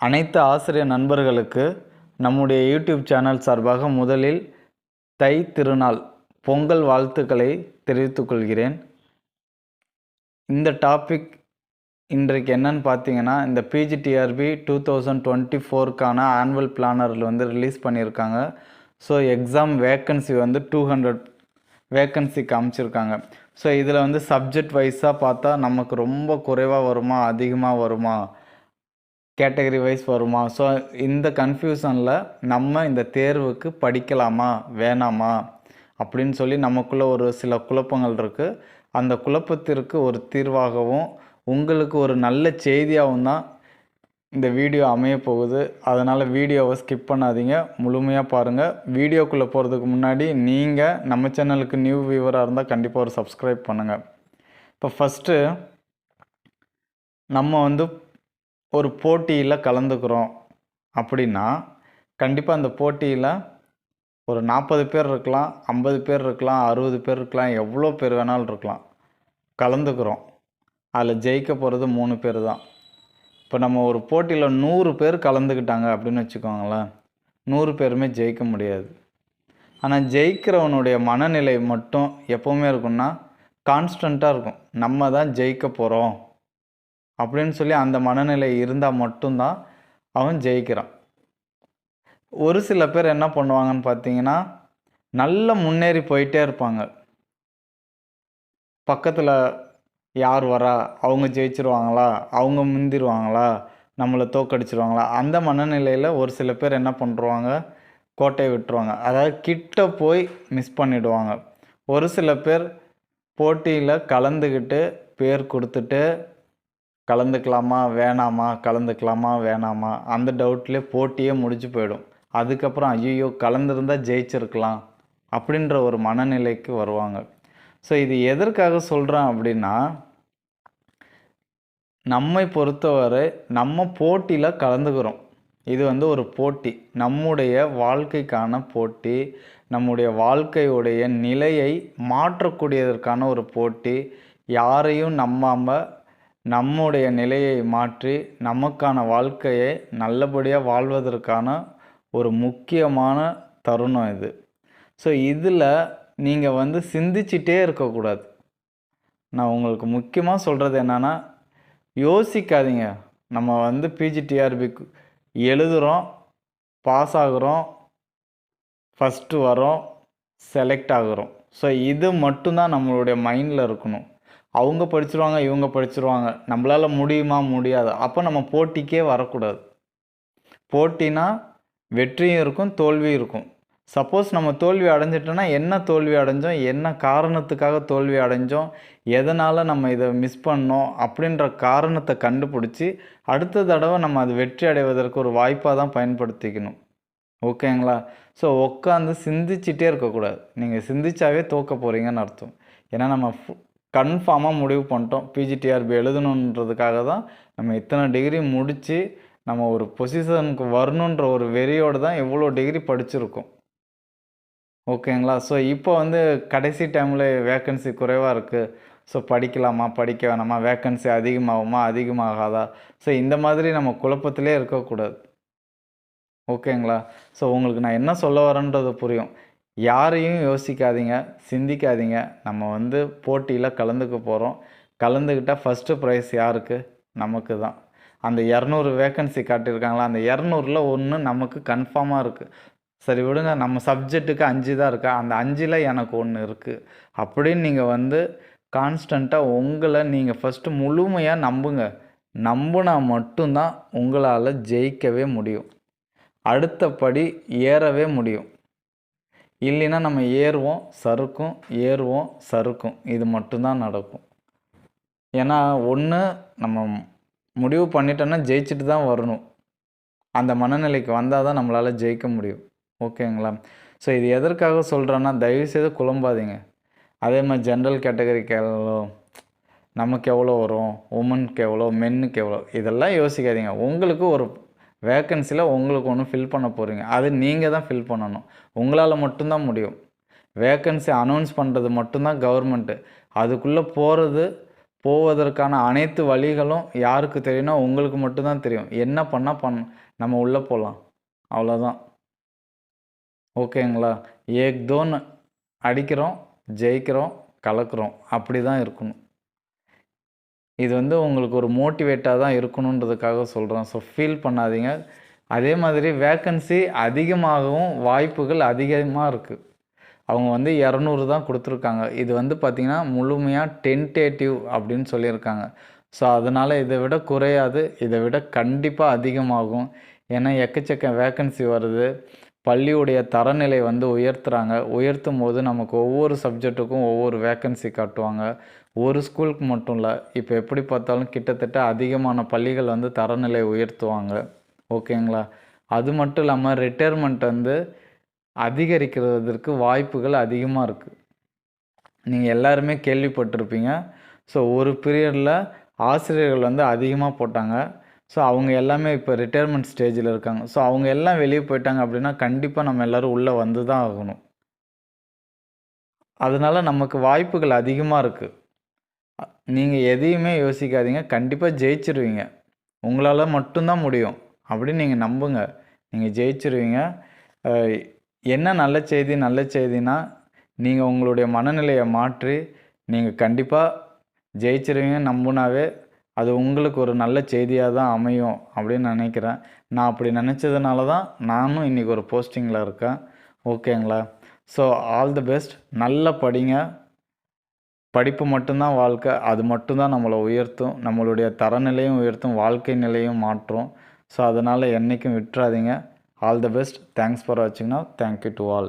அனைத்து ஆசிரியர் நண்பர்களுக்கு நம்முடைய யூடியூப் சேனல் சார்பாக முதலில் தை திருநாள் பொங்கல் வாழ்த்துக்களை தெரிவித்துக் கொள்கிறேன். இந்த டாபிக் இன்றைக்கு என்னன்னு பார்த்தீங்கன்னா இந்த P G T R B two thousand twenty ஃபோருக்கான annual பிளானரில் வந்து ரிலீஸ் பண்ணியிருக்காங்க. ஸோ எக்ஸாம் வேக்கன்சி வந்து டூ ஹண்ட்ரட் வேக்கன்சி காமிச்சிருக்காங்க ஸோ இதில் வந்து சப்ஜெக்ட் வைஸாக பார்த்தா நமக்கு ரொம்ப குறைவாக வருமா அதிகமாக வருமா? கேட்டகரி வைஸ் வருமா? ஸோ இந்த கன்ஃபியூஷனில் நம்ம இந்த தேர்வுக்கு படிக்கலாமா? வேணாமா? அப்படின்னு சொல்லி நமக்குள்ளே ஒரு சில குழப்பங்கள் இருக்குது அந்த குழப்பத்திற்கு ஒரு தீர்வாகவும் உங்களுக்கு ஒரு நல்ல செய்தியாகவும் தான் இந்த வீடியோ அமைய போகுது. அதனால் வீடியோவை ஸ்கிப் பண்ணாதீங்க. முழுமையாக பாருங்கள் வீடியோக்குள்ளே போகிறதுக்கு முன்னாடி நீங்கள் நம்ம சேனலுக்கு நியூ வியூவராக இருந்தால் கண்டிப்பாக ஒரு சப்ஸ்கிரைப் பண்ணுங்கள் இப்போ ஃபஸ்ட்டு நம்ம வந்து ஒரு போட்டியில் கலந்துக்கிறோம் அப்படின்னா கண்டிப்பாக அந்த போட்டியில் ஒரு நாற்பது பேர் இருக்கலாம் ஐம்பது பேர் இருக்கலாம் அறுபது பேர் இருக்கலாம் எவ்வளோ பேர் வேணாலும் இருக்கலாம். கலந்துக்கிறோம். அதில் ஜெயிக்க போகிறது மூணு பேர் தான். இப்போ நம்ம ஒரு போட்டியில் நூறு பேர் கலந்துக்கிட்டாங்க அப்படின்னு வச்சுக்கோங்களேன் நூறு பேருமே ஜெயிக்க முடியாது. ஆனால் ஜெயிக்கிறவனுடைய மனநிலை மட்டும் எப்போவுமே இருக்கும்னா கான்ஸ்டண்ட்டாக இருக்கும். நம்ம தான் ஜெயிக்க போகிறோம் அப்படின்னு சொல்லி அந்த மனநிலை இருந்தால் மட்டும்தான் அவன் ஜெயிக்கிறான். ஒரு சில பேர் என்ன பண்ணுவாங்கன்னு பார்த்தீங்கன்னா நல்ல முன்னேறி போயிட்டே இருப்பாங்க. பக்கத்தில் யார் வரா அவங்க ஜெயிச்சிருவாங்களா அவங்க முந்திருவாங்களா நம்மளை தோக்கடிச்சிருவாங்களா அந்த மனநிலையில் ஒரு சில பேர் என்ன பண்ணுறாங்க கோட்டையை விட்டுருவாங்க. அதாவது கிட்ட போய் மிஸ் பண்ணிடுவாங்க. ஒரு சில பேர் போட்டியில் கலந்துக்கிட்டு பேர் கொடுத்துட்டு கலந்துக்கலாமா வேணாமா கலந்துக்கலாமா வேணாமா அந்த டவுட்லேயே போட்டியே முடிஞ்சு போயிடும். அதுக்கப்புறம் ஐயோ கலந்துருந்தால் ஜெயிச்சிருக்கலாம் அப்படின்ற ஒரு மனநிலைக்கு வருவாங்க. ஸோ இது எதற்காக சொல்கிறேன் அப்படின்னா நம்மை பொறுத்தவரை நம்ம போட்டியில் கலந்துக்கிறோம். இது வந்து ஒரு போட்டி. நம்முடைய வாழ்க்கைக்கான போட்டி நம்முடைய வாழ்க்கையுடைய நிலையை மாற்றக்கூடியதற்கான ஒரு போட்டி. யாரையும் நம்பாமல் நம்முடைய நிலையை மாற்றி நமக்கான வாழ்க்கையை நல்லபடியாக வாழ்வதற்கான ஒரு முக்கியமான தருணம் இது. ஸோ இதில் நீங்கள் வந்து சிந்திச்சிட்டே இருக்கக்கூடாது. நான் உங்களுக்கு முக்கியமாக சொல்கிறது என்னென்னா யோசிக்காதீங்க. நம்ம வந்து பிஜிடிஆர்பி எழுதுகிறோம் பாஸ் ஆகுறோம் ஃபஸ்ட்டு வரோம் செலக்ட் ஆகுறோம். ஸோ இது மட்டும்தான் நம்மளுடைய மைண்டில் இருக்கணும். அவங்க படிச்சிருவாங்க இவங்க படிச்சிருவாங்க. நம்மளால் முடியுமா முடியாது. அப்போ நம்ம போட்டிக்கே வரக்கூடாது. போட்டினா வெற்றியும் இருக்கும் தோல்வியும் இருக்கும். சப்போஸ் நம்ம தோல்வி அடைஞ்சிட்டோன்னா என்ன தோல்வி அடைஞ்சோம் என்ன காரணத்துக்காக தோல்வி அடைஞ்சோம் எதனால் நம்ம இதை மிஸ் பண்ணோம் அப்படின்ற காரணத்தை கண்டுபிடிச்சி அடுத்த தடவை நம்ம அது வெற்றி அடைவதற்கு ஒரு வாய்ப்பாக தான் பயன்படுத்திக்கணும். ஓகேங்களா? ஸோ உட்காந்து சிந்திச்சிட்டே இருக்கக்கூடாது. நீங்கள் சிந்திச்சாவே தோக்க போகிறீங்கன்னு அர்த்தம். ஏன்னா நம்ம கன்ஃபார்மாக முடிவு பண்ணிட்டோம். பிஜிடிஆர்பி எழுதணுன்றதுக்காக தான் நம்ம இத்தனை டிகிரி முடித்து நம்ம ஒரு பொசிஷனுக்கு வரணுன்ற ஒரு வெறியோடு தான் எவ்வளோ டிகிரி படிச்சிருக்கோம். ஓகேங்களா ஸோ இப்போ வந்து கடைசி டைமில் வேக்கன்சி குறைவாக இருக்குது ஸோ படிக்கலாமா? படிக்க வேணாமா? வேக்கன்சி அதிகமாகுமா? அதிகமாகாதா? ஸோ இந்த மாதிரி நம்ம குழப்பத்திலே இருக்கக்கூடாது. ஓகேங்களா ஸோ உங்களுக்கு நான் என்ன சொல்ல வரேன்றது புரியும். யாரையும் யோசிக்காதீங்க சிந்திக்காதீங்க. நம்ம வந்து போட்டியில் கலந்துக்க போகிறோம் கலந்துக்கிட்டால் ஃபஸ்ட்டு ப்ரைஸ் யாருக்கு? நமக்கு தான். அந்த இரநூறு வேக்கன்சி காட்டியிருக்காங்களா? அந்த இரநூறுல ஒன்று நமக்கு கன்ஃபார்மாக இருக்குது சரி விடுங்க நம்ம சப்ஜெக்ட்டுக்கு அஞ்சு தான் இருக்கா? அந்த அஞ்சில் எனக்கு ஒன்று இருக்குது அப்படின்னு நீங்கள் வந்து கான்ஸ்டண்ட்டாக உங்களை நீங்கள் ஃபஸ்ட்டு முழுமையாக நம்புங்க. நம்பினா மட்டும்தான் உங்களால் ஜெயிக்கவே முடியும். அடுத்தபடி ஏறவே முடியும். இல்லைன்னா நம்ம ஏறுவோம் சறுக்கும் ஏறுவோம் சறுக்கும். இது மட்டும்தான் நடக்கும். ஏன்னா ஒன்று நம்ம முடிவு பண்ணிட்டோன்னா ஜெயிச்சுட்டு தான் வரணும். அந்த மனநிலைக்கு வந்தால் தான் நம்மளால் ஜெயிக்க முடியும். ஓகேங்களா? ஸோ இது எதற்காக சொல்கிறேன்னா தயவுசெய்து குழம்பாதீங்க. அதே மாதிரி ஜென்ரல் கேட்டகரிக்கு எவ்வளோ நமக்கு எவ்வளோ வரும்? உமனுக்கு எவ்வளோ? மென்னுக்கு எவ்வளோ? இதெல்லாம் யோசிக்காதீங்க. உங்களுக்கு ஒரு வேக்கன்சியில் உங்களுக்கு ஒன்று ஃபில் பண்ண போகிறீங்க அது நீங்கள் தான் ஃபில் பண்ணணும். உங்களால் மட்டும்தான் முடியும். வேக்கன்சி அனௌன்ஸ் பண்ணுறது மட்டும்தான் கவர்மெண்ட்டு அதுக்குள்ளே போகிறது போவதற்கான அனைத்து வழிகளும் யாருக்கு தெரியும்னா உங்களுக்கு மட்டும்தான் தெரியும். என்ன பண்ணால் பண் நம்ம உள்ளே போகலாம் அவ்வளோதான் ஓகேங்களா? ஏக்தோன்னு அடிக்கிறோம் ஜெயிக்கிறோம் கலக்கிறோம். அப்படி தான் இருக்கணும். இது வந்து உங்களுக்கு ஒரு மோட்டிவேட்டாக தான் இருக்கணுன்றதுக்காக சொல்கிறேன் ஸோ ஃபீல் பண்ணாதீங்க. அதே மாதிரி வேக்கன்சி அதிகமாகவும் வாய்ப்புகள் அதிகமாக இருக்குது அவங்க வந்து இரநூறு தான் கொடுத்துருக்காங்க. இது வந்து பார்த்திங்கன்னா முழுமையாக டென்டேட்டிவ் அப்படின்னு சொல்லியிருக்காங்க. ஸோ அதனால் இதை விட குறையாது. இதை விட கண்டிப்பாக அதிகமாகும். ஏன்னா எக்கச்சக்க வேக்கன்சி வருது. பள்ளியுடைய தரநிலை வந்து உயர்த்துறாங்க. உயர்த்தும் போது நமக்கு ஒவ்வொரு சப்ஜெக்ட்டுக்கும் ஒவ்வொரு வேக்கன்சி காட்டுவாங்க. ஒரு ஸ்கூலுக்கு மட்டும் இல்லை இப்போ எப்படி பார்த்தாலும் கிட்டத்தட்ட அதிகமான பள்ளிகள் வந்து தரநிலை உயர்த்துவாங்க. ஓகேங்களா? அது மட்டும் இல்லாமல் ரிட்டையர்மெண்ட் வந்து அதிகரிக்கிறதற்கு வாய்ப்புகள் அதிகமாக இருக்குது நீங்கள் எல்லாருமே கேள்விப்பட்டிருப்பீங்க. ஸோ ஒரு பீரியடில் ஆசிரியர்கள் வந்து அதிகமாக போட்டாங்க. ஸோ அவங்க எல்லாமே இப்போ ரிட்டையர்மெண்ட் ஸ்டேஜில் இருக்காங்க. ஸோ அவங்க எல்லாம் வெளியே போயிட்டாங்க அப்படின்னா கண்டிப்பாக நம்ம எல்லோரும் உள்ளே வந்து தான் ஆகணும். அதனால் நமக்கு வாய்ப்புகள் அதிகமாக இருக்குது நீங்கள் எதையுமே யோசிக்காதீங்க. கண்டிப்பாக ஜெயிச்சிருவீங்க. உங்களால் மட்டும்தான் முடியும். அப்படின்னு நீங்கள் நம்புங்க. நீங்கள் ஜெயிச்சிருவீங்க. என்ன நல்ல செய்தி நல்ல செய்தினா நீங்கள் உங்களுடைய மனநிலையை மாற்றி நீங்கள் கண்டிப்பாக ஜெயிச்சிருவீங்க. நம்புனாவே அது உங்களுக்கு ஒரு நல்ல செய்தியாக தான் அமையும் அப்படின்னு நினைக்கிறேன். நான் அப்படி நினச்சதுனால தான் நானும் இன்றைக்கி ஒரு போஸ்டிங்கில் இருக்கேன். ஓகேங்களா ஸோ ஆல் தி பெஸ்ட் நல்லா படிங்க. படிப்பு மட்டும்தான் வாழ்க்கை அது மட்டும்தான் நம்மளை உயர்த்தும் நம்மளுடைய தரநிலையும் உயர்த்தும் வாழ்க்கை நிலையும் மாற்றும். ஸோ அதனால் என்றைக்கும் விட்டுறாதீங்க. All the best thanks for வாட்சிங்னா thank you to all